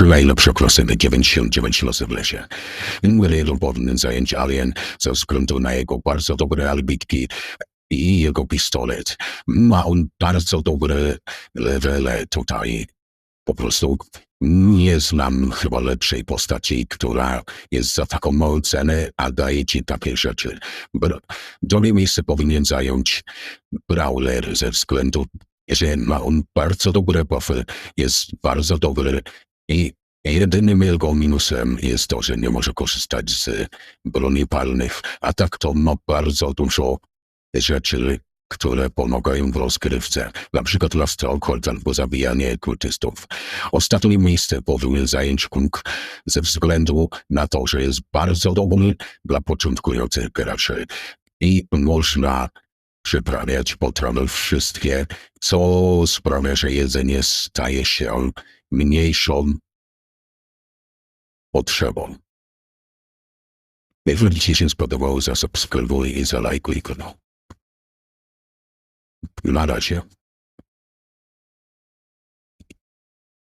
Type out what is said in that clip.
najlepsze klasy, 99 losy w lesie. Były robotne zajęcia Alien ze względu na jego bardzo dobre albitki i jego pistolet. Ma on bardzo dobre levele tutaj. Po prostu nie znam chyba lepszej postaci, która jest za taką małą cenę, a daje ci takie rzeczy. Br- Drugie miejsce powinien zająć Brawler ze względu, że ma on bardzo dobre buffy, jest bardzo dobry i jedynym jego minusem jest to, że nie może korzystać z broni palnych, a tak to ma bardzo dużo rzeczy, które pomagają w rozgrywce, na przykład Last Alcohol albo zabijanie kultystów. Ostatnie miejsce powinien zająć Kung ze względu na to, że jest bardzo dobry dla początkujących graczy. I można przyprawiać potrawy wszystkie, co sprawia, że jedzenie staje się mniejszą potrzebą. Jeżeli Ci się spodobało, zasubskrybuj i zalajkuj kanał. Na razie.